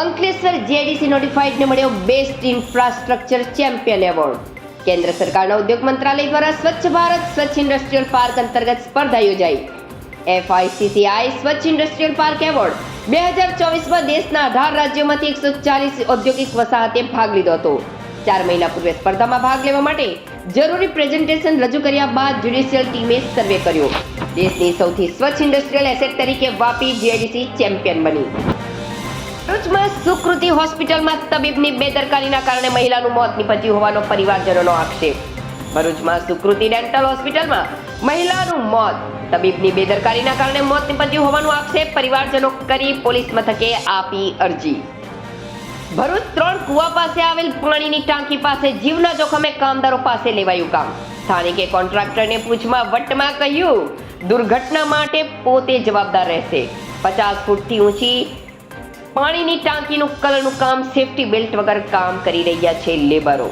Ankleshwar JDC નોટિફાઈડને મળ્યો best infrastructure champion award કેન્દ્ર સરકારના ઉદ્યોગ મંત્રાલય દ્વારા સ્વચ્છ ભારત, સ્વચ્છ ઇન્ડસ્ટ્રીયલ પાર્ક અંતર્ગત સ્પર્ધા યોજાઈ. એફઆઈસીસીઆઈ સ્વચ્છ ઇન્ડસ્ટ્રીયલ પાર્ક એવોર્ડ. બે હજાર ચોવીસમાં દેશના અઢાર રાજ્યોમાંથી એકસો ચાલીસ ઔદ્યોગિક વસાહતે ભાગ લીધો હતો. ચાર મહિના પૂર્વે સ્પર્ધામાં ભાગ લેવા માટે જરૂરી પ્રેઝન્ટેશન રજૂ કર્યા બાદ જ્યુડિશિયલ ટીમે સર્વે કર્યો. દેશની સૌથી સ્વચ્છ ઇન્ડસ્ટ્રીયલ એસેટ તરીકે વાપી જીઆઈડીસી ચેમ્પિયન બની. ભરૂચમાં સુકૃતિ હોસ્પિટલમાં તબીબની બેદરકારીના કારણે મહિલાનું મોત નીપજ્યું હોવાનો પરિવારજનોનો આક્ષેપ. ભરૂચમાં સુકૃતિ ડેન્ટલ હોસ્પિટલમાં મહિલાનું મોત તબીબની બેદરકારીના કારણે મોત નીપજ્યું હોવાનો આક્ષેપ પરિવારજનો કરી પોલીસ મથકે આપી અરજી. ભરૂચ ત્રણ કુવા પાસે આવેલ પાણીની ટાંકી પાસે જીવના જોખમે કામદારો પાસે લેવાયું કામ. સ્થાનિકે કોન્ટ્રાક્ટરને પૂછમાં વટમાં કહ્યું, દુર્ઘટના માટે પોતે જવાબદાર રહેશે. પચાસ ફૂટથી ઊંચી પાણીની ટાંકીનું કલરનું કામ સેફટી બેલ્ટ વગર કામ કરી રહ્યા છે લેબરો